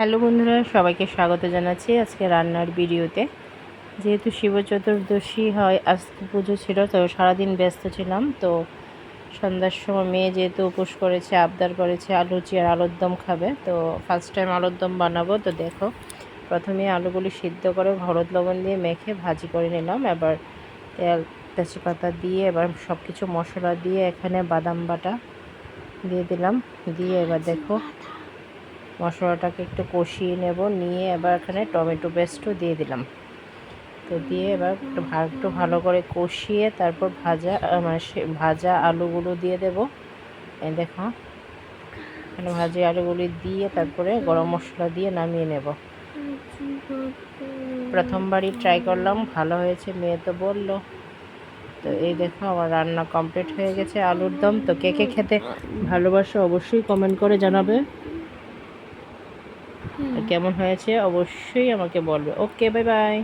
Hello বন্ধুরা, সবাইকে স্বাগত জানাচ্ছি আজকে রান্নার ভিডিওতে। যেহেতু শিব চতুর্দশী হয় আজকে পুজো ছিল, তো সারাদিন ব্যস্ত ছিলাম, তো সন্ধ্যার সময় মেয়ে যেহেতু উপোস করেছে, আবদার করেছে, আলু আর আলুর দম খাবে, তো ফার্স্ট টাইম আলুর দম বানাবো। তো দেখো, প্রথমে আলুগুলি সিদ্ধ করে হলুদ লবণ দিয়ে মেখে ভাজি করে নিলাম। এবার তেল, তেজপাতা দিয়ে, এবার সব কিছু মশলা দিয়ে এখানে বাদাম বাটা দিয়ে দিলাম। দিয়ে এবার দেখো মশলাটাকে একটু কষিয়ে নেব, নিয়ে এবার এখানে টমেটো পেস্টও দিয়ে দিলাম। তো দিয়ে এবার একটু একটু ভালো করে কষিয়ে তারপর ভাজা মানে ভাজা আলুগুলো দিয়ে দেব। এই দেখো, এখানে ভাজি আলুগুলি দিয়ে তারপরে গরম মশলা দিয়ে নামিয়ে নেব। প্রথমবারই ট্রাই করলাম, ভালো হয়েছে, মেয়ে তো বলল। তো এই দেখো, আমার রান্না কমপ্লিট হয়ে গেছে আলুর দম তো কে কে খেতে ভালোবাসো অবশ্যই কমেন্ট করে জানাবে। কেমন হয়েছে অবশ্যই আমাকে বলবে। Okay bye bye